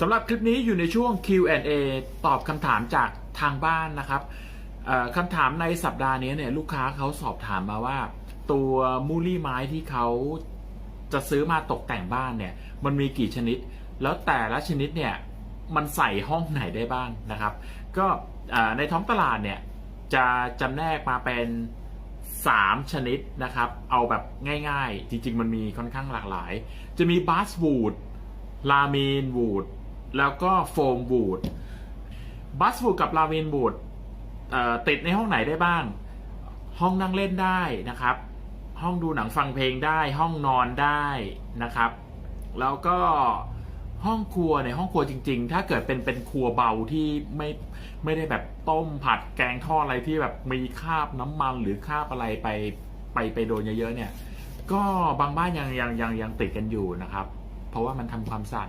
สำหรับคลิปนี้อยู่ในช่วง Q&A ตอบคำถามจากทางบ้านนะครับคำถามในสัปดาห์นี้เนี่ยลูกค้าเขาสอบถามมาว่า ตัวมูลี่ไม้ที่เขาจะซื้อมาตกแต่งบ้านเนี่ย มันมีกี่ชนิด แล้วแต่ละชนิดเนี่ยมันใส่ห้องไหนได้บ้างนะครับ ก็ในท้องตลาดเนี่ยจะจำแนกมาเป็น 3 ชนิดนะครับ เอาแบบง่ายๆ จริงๆ มันมีค่อนข้างหลากหลาย จะมีบัสวูดลามีนวูด แล้วก็โฟมวูดบัสวูดกับลามีนวูดติดในห้องไหนได้บ้าง ห้องนั่งเล่นได้นะครับ ห้องดูหนังฟังเพลงได้ ห้องนอนได้นะครับ แล้วก็ห้องครัวในห้องครัวจริง ๆ ถ้าเกิดเป็นเป็นครัวเบาที่ไม่ไม่ได้แบบต้มผัดแกงทอดอะไรที่แบบมีคราบน้ำมันหรือคราบอะไรไปไปไปโดนเยอะๆเนี่ย ก็บางบ้านยังยังยังยังติดกันอยู่นะครับ เพราะว่ามันทำความสะอาด